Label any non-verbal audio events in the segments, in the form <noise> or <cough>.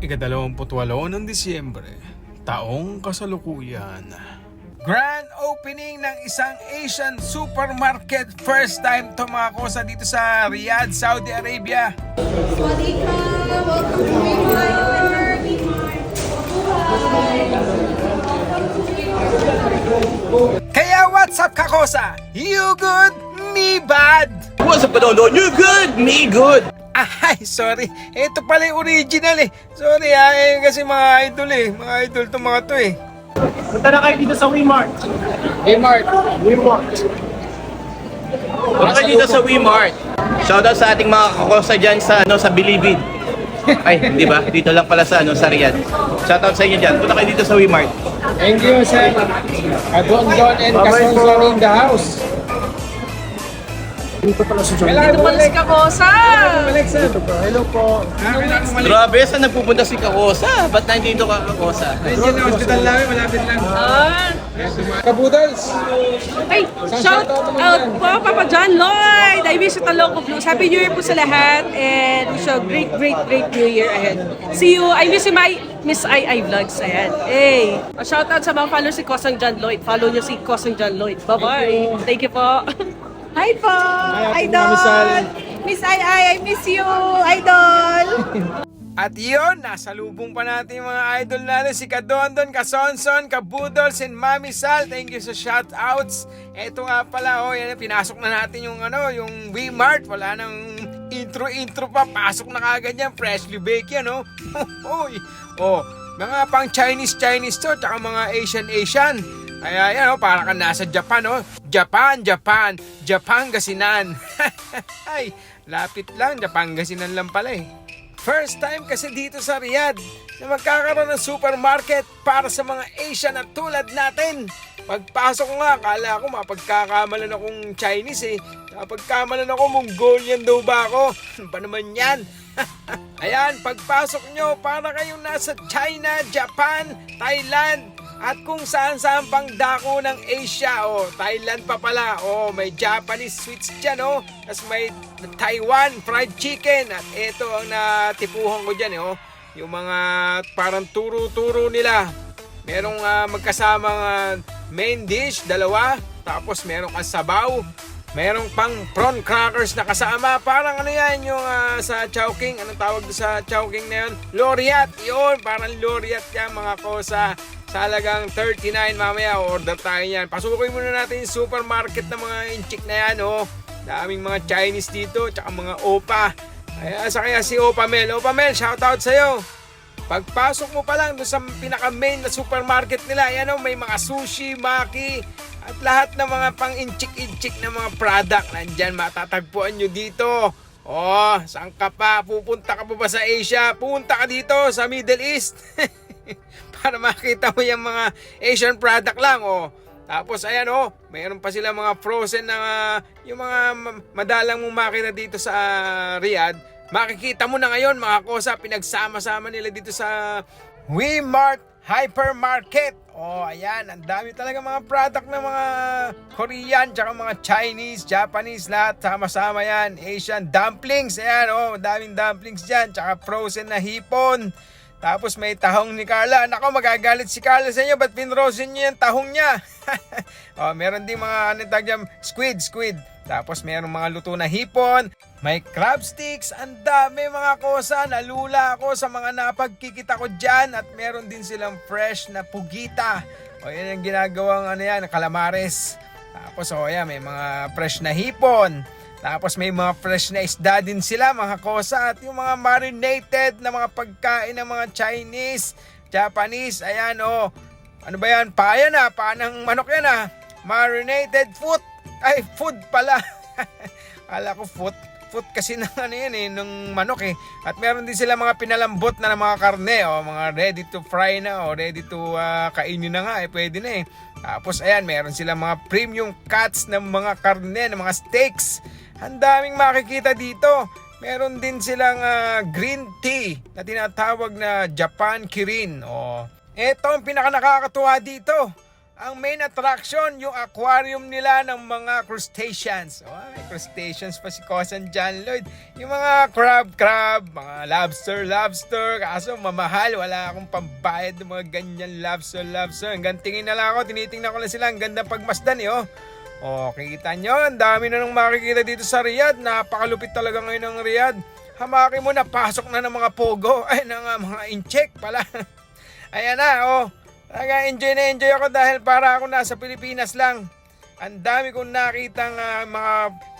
ikadalawamputwalo ng Disyembre, taong kasalukuyan. Grand opening ng isang Asian supermarket. First time to mga kosa dito sa Riyadh, Saudi Arabia. Swadika, welcome to Remar. Kaya what's up kakosa? You good, me bad. What's up, Panono? You good? Me good. Ay, sorry. Ito pala yung original eh. Sorry ha, eh, kasi mga idol eh. Mga idol to mga to eh. Punta na kayo dito sa Wimart. Wimart. Wimart. Punta kayo dito sa Wimart. Shoutout sa ating mga kakosa dyan sa, ano, sa Bilibid. Ay, di ba? Dito lang pala sa, ano, sa Riyadh. Shoutout sa inyo dyan. Punta kayo dito sa Wimart. Thank you, sir. Adon Don and Kasonson in the house. Dito pala si John. Kailangan bumalik. Kakosa! Bumalik, sir. Hello po. Ah. Grabe, saan nagpupunta si Kakosa? Ba't nandito ka, Kakosa? Diyan na hospital namin, malapit lang. Ah, Kabudals. ay, shout out po, Papa John Lloyd! I wish you Taloco Blues. Happy New Year po sa lahat and wish you a great, great, great New Year ahead. See you, I miss you my Miss I I Vlogs. Ayan. Hey! Shout out sa mga followers si Kosang John Lloyd. Follow niyo si Kosang John Lloyd. Bye-bye. Thank you po. <laughs> Hi po! Ate Idol! Mami Sal. Miss Ai Ai, I miss you! Idol! <laughs> At yun, nasa lubong pa natin yung mga idol natin, si Kadondon, Kasonson, Kabudols, and Mami Sal. Thank you sa shoutouts. Eto nga pala, oh, yan, pinasok na natin yung ano, yung Wmart. Wala nang intro-intro pa. Pasok na kagad yan. Freshly baked yan, oh. <laughs> Oh, mga pang Chinese-Chinese to, tsaka mga Asian-Asian. Kaya yan, oh, para ka nasa Japan, oh. Japan, Japan, Japan Gasinan. <laughs> Ay, lapit lang, Japan Gasinan lang pala eh. First time kasi dito sa Riyadh na magkakaroon ng supermarket para sa mga Asian na tulad natin. Pagpasok nga, akala ko mapagkakamalan akong Chinese eh. Napagkamalan ako, Mongolian daw ba ako? <laughs> Ano ba naman yan? <laughs> Ayan, pagpasok nyo, para kayong nasa China, Japan, Thailand, at kung saan saan pang dako ng Asia, oh, Thailand pa pala, oh, may Japanese sweets dyan, oh, tapos may Taiwan fried chicken, at ito ang natipuhan ko dyan, eh, oh, yung mga parang turo-turo nila. Merong ah, magkasamang ah, main dish, dalawa, tapos merong kang sabaw, merong pang prawn crackers na kasama, parang ano yan, yung ah, sa Chowking, anong tawag doon sa Chowking na yun? Loriat, yun, parang Loriat yan mga kosa. Sa halagang 39 mamaya, order tayo yan. Pasukin muna natin yung supermarket ng mga inchik na yan, oh. Daming mga Chinese dito, tsaka mga Opa. Kaya sa kaya si Opa Mel. Opa Mel, shoutout sa'yo. Pagpasok mo pa lang doon sa pinaka-main na supermarket nila, yan oh, may mga sushi, maki, at lahat ng mga pang-inchik-inchik na mga product nandyan matatagpuan nyo dito. Oh, saan ka pa? Pupunta ka pa ba sa Asia? Pupunta ka dito sa Middle East. <laughs> Para makita mo yung mga Asian product lang, oh. Tapos ayan oh, mayroon pa sila mga frozen na ah, yung mga ma- madalang mong makita dito sa ah, Riyadh. Makikita mo na ngayon mga kosa, pinagsama-sama nila dito sa Wmart Hypermarket. Oh, ayan, ang dami talaga mga product ng mga Korean, tsaka mga Chinese, Japanese, lahat sama-sama yan. Asian dumplings, ayan, oh, daming dumplings dyan, tsaka frozen na hipon. Tapos may tahong ni Carla. Nako, magagalit si Carla sa inyo. Ba't pinrosin niyo yung tahong niya? <laughs> oh, meron din mga ano dyan, squid, squid. Tapos meron mga luto na hipon. May crab sticks. Ang dami mga kosa. Nalula ako sa mga napagkikita ko dyan. At meron din silang fresh na pugita. O yan ang ginagawang ano yan, calamares. Tapos o yan, may mga fresh na hipon. Tapos may mga fresh na isda din sila mga kosa at yung mga marinated na mga pagkain ng mga Chinese, Japanese, ayan oh. Ano ba yan? Paya na, panang manok yan ah. Marinated food. Ay, food pala. <laughs> Kala ko food. Food kasi ng ano yan eh, ng manok eh. At meron din sila mga pinalambot na ng mga karne, oh, mga ready to fry na, oh, ready to ah, kainin na nga, eh, pwede na eh. Tapos ayan, meron sila mga premium cuts ng mga karne, ng mga steaks. Ang daming makikita dito. Meron din silang ah, green tea na tinatawag na Japan Kirin. Oh. Ito ang pinaka nakakatuwa dito. ang main attraction, yung aquarium nila ng mga crustaceans. Oh, may crustaceans pa si Cousin John Lloyd. Yung mga crab, crab, mga lobster, lobster. Kaso mamahal, wala akong pambayad ng mga ganyan lobster, lobster. Hanggang tingin na lang ako, tinitingnan ko lang sila. Ang ganda pagmasdan eh, oh. Oh, kita nyo, ang dami na nang makikita dito sa Riyadh. Napakalupit talaga ngayon ng Riyadh. Hamaki mo na, pasok na ng mga pogo. <laughs> Ay, ng uh, mga incheck pala. <laughs> Ayan na, oh. Talaga enjoy na enjoy ako dahil para ako nasa Pilipinas lang. Ang dami kong nakitang ah, mga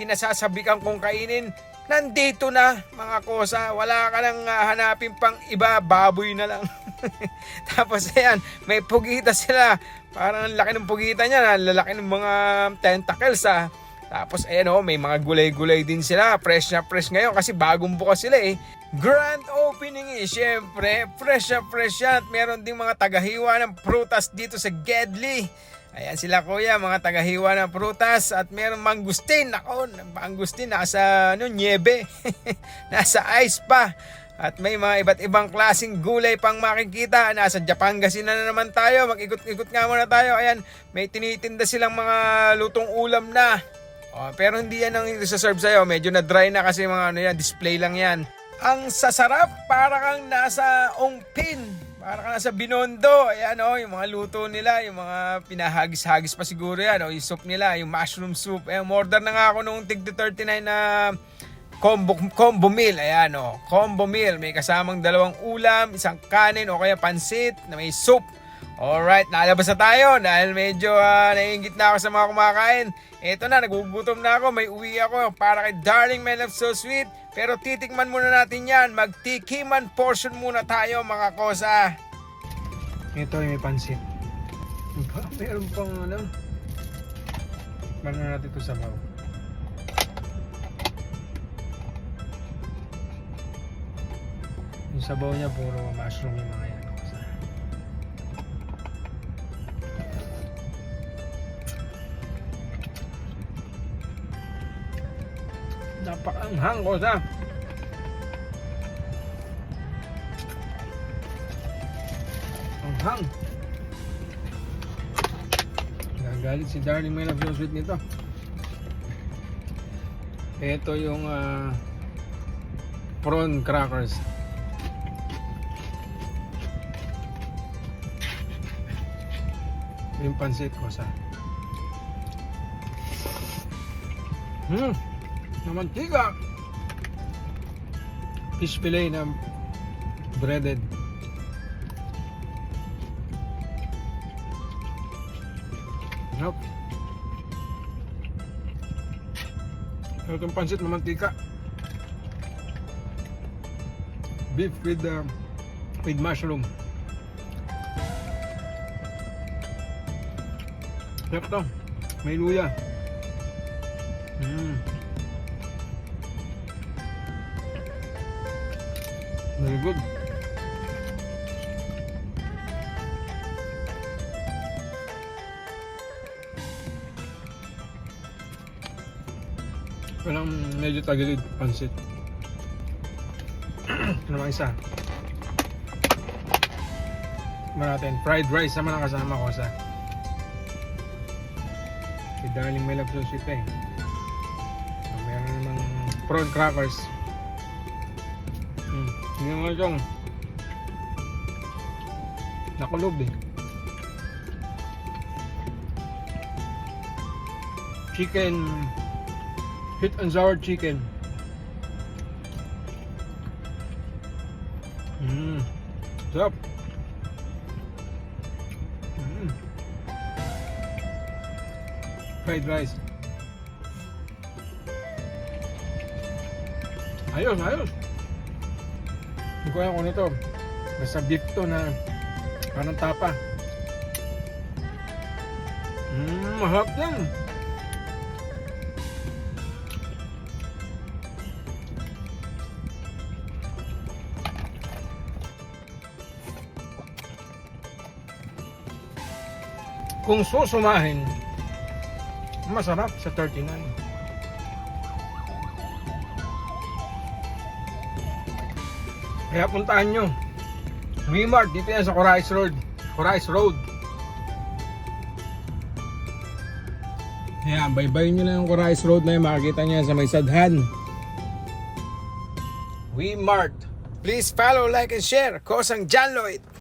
kinasasabikan kong kainin. Nandito na mga kosa. Wala ka nang ah, hanapin pang iba. Baboy na lang. <laughs> Tapos ayan, may pugita sila. Parang ang laki ng pugita niya. Lalaki ng mga tentacles ah. Tapos ayan oh, may mga gulay-gulay din sila. Fresh na fresh ngayon kasi bagong bukas sila eh. Grand opening eh, syempre. Fresh na fresh yan. At meron ding mga tagahiwa ng prutas dito sa Gedli. Ayan sila kuya, mga tagahiwa ng prutas. At meron mangustin. Ako, mangustin nasa ano, niebe. <laughs> nasa ice pa. At may mga iba't ibang klasing gulay pang makikita. Nasa Japangasinan na naman tayo. Mag-ikot-ikot nga muna tayo. Ayan, may tinitinda silang mga lutong ulam na. Oh, pero hindi yan ang isa-serve sa'yo. Medyo na dry na kasi mga ano yan, display lang yan. Ang sasarap, para kang nasa Ongpin. Para kang nasa Binondo. Ayan o, yung mga luto nila, yung mga pinahagis-hagis pa siguro yan. O, yung soup nila, yung mushroom soup. Eh, order na nga ako nung tig 39 na combo, combo meal. Ayan o, combo meal. May kasamang dalawang ulam, isang kanin o kaya pansit na may soup. Alright, nalabas na tayo dahil medyo uh, naiingit na ako sa mga kumakain. Eto na, nagugutom na ako, may uwi ako para kay Darling My Love So Sweet. Pero titikman muna natin yan, magtikiman portion muna tayo mga kosa. Ito may pansit. Meron pang ano. Ano natin ito sa Yung sabaw niya puro mushroom yung mga yan. kosa. Napakanghang ko sa. Ang hang. Nagalit si Darling may love sweet nito. Ito yung ah, prawn crackers. Yung pansit ko sa. Hmm na mantika. Fish fillet na breaded. Yup. Ito itong pansit na mantika. Beef with uh, with mushroom. Yup to. May luya. Mm. Very good. Walang medyo tagilid, pansit. <clears throat> ano mga isa? Tikman natin. Fried rice naman ang kasama ko sa si Darling May Love So Sweet eh. So, meron namang prawn crackers. Hmm. Hindi naman itong nakulob eh. Chicken Hit and sour chicken. Mmm. Sarap. Fried rice. Ayos, ayos. Hindi ko alam kung ano to. Basta beef to na parang tapa. Mmm, mahap din. Kung susumahin, masarap sa 39. Kaya puntahan nyo. Wimart, dito yan sa Corais Road. Corais Road. Ayan, baybayin nyo lang yung Corais Road na yun. Makikita nyo sa may sadhan. We. Please follow, like, and share. Kosang John Lloyd.